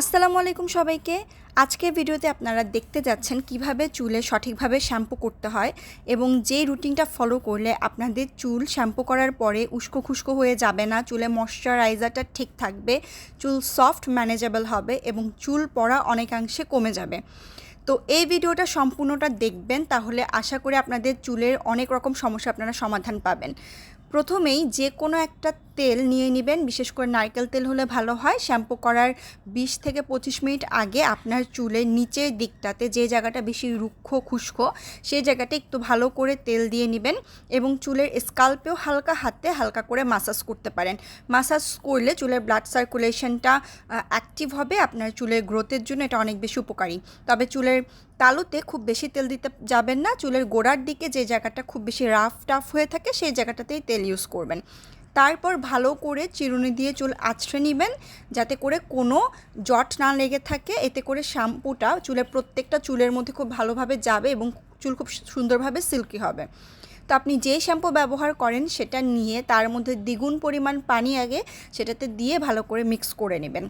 আসসালামু আলাইকুম সবাইকে। আজকের ভিডিওতে আপনারা দেখতে যাচ্ছেন কীভাবে চুলে সঠিকভাবে শ্যাম্পু করতে হয় এবং যে রুটিনটা ফলো করলে আপনাদের চুল শ্যাম্পু করার পরে উস্কো খুস্কো হয়ে যাবে না, চুলে ময়শ্চারাইজারটা ঠিক থাকবে, চুল সফট ম্যানেজেবল হবে এবং চুল পড়া অনেকাংশে কমে যাবে। তো এই ভিডিওটা সম্পূর্ণটা দেখবেন, তাহলে আশা করি আপনাদের চুলের অনেক রকম সমস্যা আপনারা সমাধান পাবেন। প্রথমেই যে কোনো একটা তেল নিয়ে নেবেন। বিশেষ করে নারকেল তেল হলে ভালো হয়। শ্যাম্পু করার বিশ থেকে পঁচিশ মিনিট আগে আপনার চুলের নিচের দিকটাতে যে জায়গাটা বেশি রুক্ষ খুস্কো সেই জায়গাটা একটু ভালো করে তেল দিয়ে নেবেন এবং চুলের স্কাল্পেও হালকা হাতে হালকা করে মাসাজ করতে পারেন। মাসাজ করলে চুলের ব্লাড সার্কুলেশনটা অ্যাক্টিভ হবে। আপনার চুলের গ্রোথের জন্য এটা অনেক বেশি উপকারী। তবে চুলের তালুতে খুব বেশি তেল দিতে যাবেন না। চুলের গোড়ার দিকে যে জায়গাটা খুব বেশি রাফ টাফ হয়ে থাকে, সেই জায়গাটাতেই তেল ইউজ করবেন। তারপর ভালো করে চিরুনি দিয়ে চুল আছড়ে নেবেন, যাতে করে কোনো জট না লেগে থাকে। এতে করে শ্যাম্পুটা চুলের প্রত্যেকটা চুলের মধ্যে খুব ভালোভাবে যাবে এবং চুল খুব সুন্দরভাবে সিল্কি হবে। তো আপনি যে শ্যাম্পু ব্যবহার করেন, সেটা নিয়ে তার মধ্যে দ্বিগুণ পরিমাণ পানি আগে সেটাতে দিয়ে ভালো করে মিক্স করে নেবেন।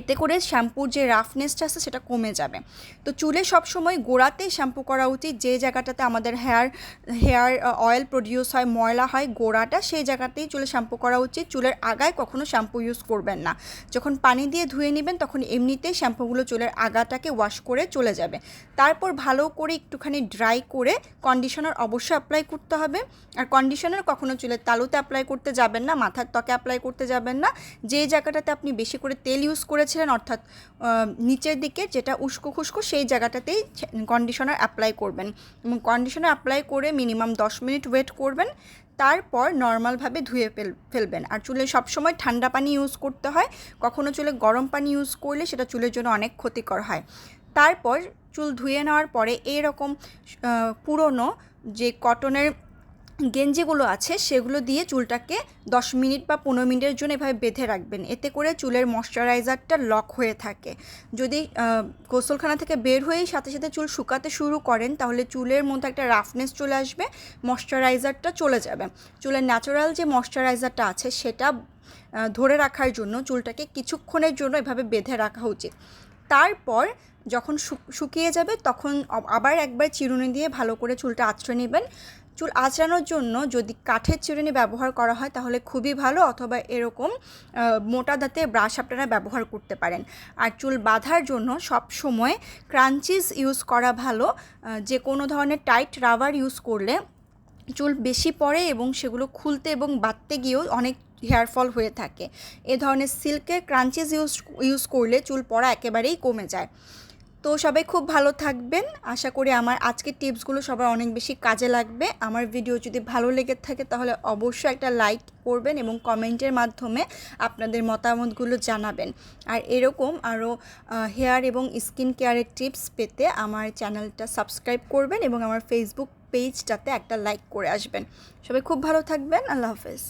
এতে করে শ্যাম্পুর যে রাফনেসটা আছে সেটা কমে যাবে। তো চুলে সবসময় গোড়াতেই শ্যাম্পু করা উচিত, যে জায়গাটাতে আমাদের হেয়ার হেয়ার অয়েল প্রডিউস হয়, ময়লা হয়, গোড়াটা, সেই জায়গাতেই চুলে শ্যাম্পু করা উচিত। চুলের আগায় কখনো শ্যাম্পু ইউজ করবেন না। যখন পানি দিয়ে ধুয়ে নেবেন, তখন এমনিতেই শ্যাম্পুগুলো চুলের আগাটাকে ওয়াশ করে চলে যাবে। তারপর ভালো করে একটুখানি ড্রাই করে কন্ডিশনার অবশ্যই অ্যাপ্লাই করতে হবে। আর কন্ডিশনার কখনো চুলের তালুতে অ্যাপ্লাই করতে যাবেন না, মাথার ত্বকে অ্যাপ্লাই করতে যাবেন না। যে জায়গাটাতে আপনি বেশি করে তেল ইউজ করেছিলেন, অর্থাৎ নিচের দিকে যেটা উস্কো খুস্কো সেই জায়গাটাতেই কন্ডিশনার অ্যাপ্লাই করবেন। এবং কন্ডিশনার অ্যাপ্লাই করে মিনিমাম দশ মিনিট ওয়েট করবেন, তারপর নর্মালভাবে ধুয়ে ফেল, ফেলবেন। আর চুলে সবসময় ঠান্ডা পানি ইউজ করতে হয়। কখনো চুলে গরম পানি ইউজ করলে সেটা চুলের জন্য অনেক ক্ষতিকর হয়। তারপর চুল ধুয়ে নেওয়ার পরে এরকম পুরনো যে কটনের গেঞ্জিগুলো আছে, সেগুলো দিয়ে চুলটাকে দশ মিনিট বা পনেরো মিনিটের জন্য এভাবে বেঁধে রাখবেন। এতে করে চুলের ময়শ্চারাইজারটা লক হয়ে থাকে। যদি গোসলখানা থেকে বের হয়েই সাথে সাথে চুল শুকাতে শুরু করেন, তাহলে চুলের মধ্যে একটা রাফনেস চলে আসবে, ময়শ্চারাইজারটা চলে যাবে। চুলের ন্যাচারাল যে ময়শ্চারাইজারটা আছে, সেটা ধরে রাখার জন্য চুলটাকে কিছুক্ষণের জন্য এভাবে বেঁধে রাখা উচিত। তারপর যখন শুকিয়ে যাবে তখন আবার একবার চিরুনি দিয়ে ভালো করে চুলটা আঁচড়ে নেবেন। চুল আঁচড়ানোর জন্য যদি কাঠের চিরুনি ব্যবহার করা হয় তাহলে খুবই ভালো অথবা এরকম মোটা দাঁতে ব্রাশ আপনারা ব্যবহার করতে পারেন। আর চুল বাঁধার জন্য সব সময় ক্রাঞ্চিস ইউজ করা ভালো যে কোনো ধরনের টাইট রাবার ইউজ করলে চুল বেশি পড়ে এবং সেগুলো খুলতে এবং বাঁধতে গিয়েও অনেক হেয়ার ফল হয়ে থাকে। এ ধরনের সিল্কের ক্রাঞ্চিস ইউজ ইউজ করলে চুল পড়া একেবারেই কমে যায়। তো সবাই খুব ভালো থাকবেন। আশা করি আমার আজকের টিপসগুলো সবার অনেক বেশি কাজে লাগবে। আমার ভিডিও যদি ভালো লেগে থাকে তাহলে অবশ্যই একটা লাইক করবেন এবং কমেন্টের মাধ্যমে আপনাদের মতামতগুলো জানাবেন। আর এরকম আরও হেয়ার এবং স্কিন কেয়ারের টিপস পেতে আমার চ্যানেলটা সাবস্ক্রাইব করবেন এবং আমার ফেসবুক পেজটাতে একটা লাইক করে আসবেন। সবাই খুব ভালো থাকবেন। আল্লাহ হাফেজ।